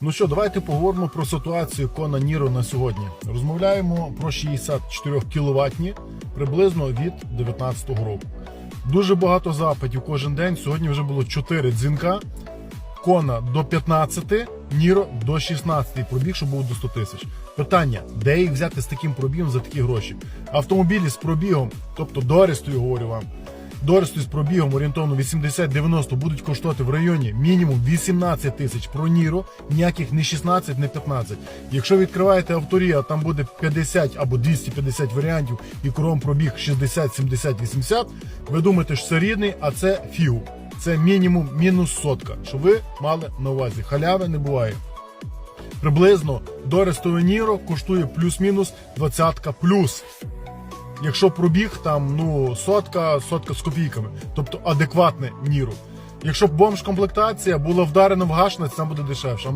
Ну що, давайте поговоримо про ситуацію Кона Ніро на сьогодні. Розмовляємо про 64 кіловатні приблизно від 2019 року. Дуже багато запитів кожен день. Сьогодні вже було 4 дзвінка. Кона до 15, Ніро до 16 пробіг, щоб був до 100 тисяч. Питання, де їх взяти з таким пробігом за такі гроші? Автомобілі з пробігом, тобто Дористою говорю вам, Дористою з пробігом орієнтовно 80-90 будуть коштувати в районі мінімум 18 тисяч про Ніро, ніяких не 16, не 15. Якщо відкриваєте авторія, там буде 50 або 250 варіантів і кром пробіг 60, 70, 80, ви думаєте, що це рідний, а це фігу. Це мінімум мінус сотка, щоб ви мали на увазі. Халяви не буває. Приблизно Дористове Ніро коштує плюс-мінус 20 плюс. Якщо пробіг там ну сотка, сотка з копійками, тобто адекватне міру. Якщо бомж комплектація була вдарена в гашниць, це буде дешевше.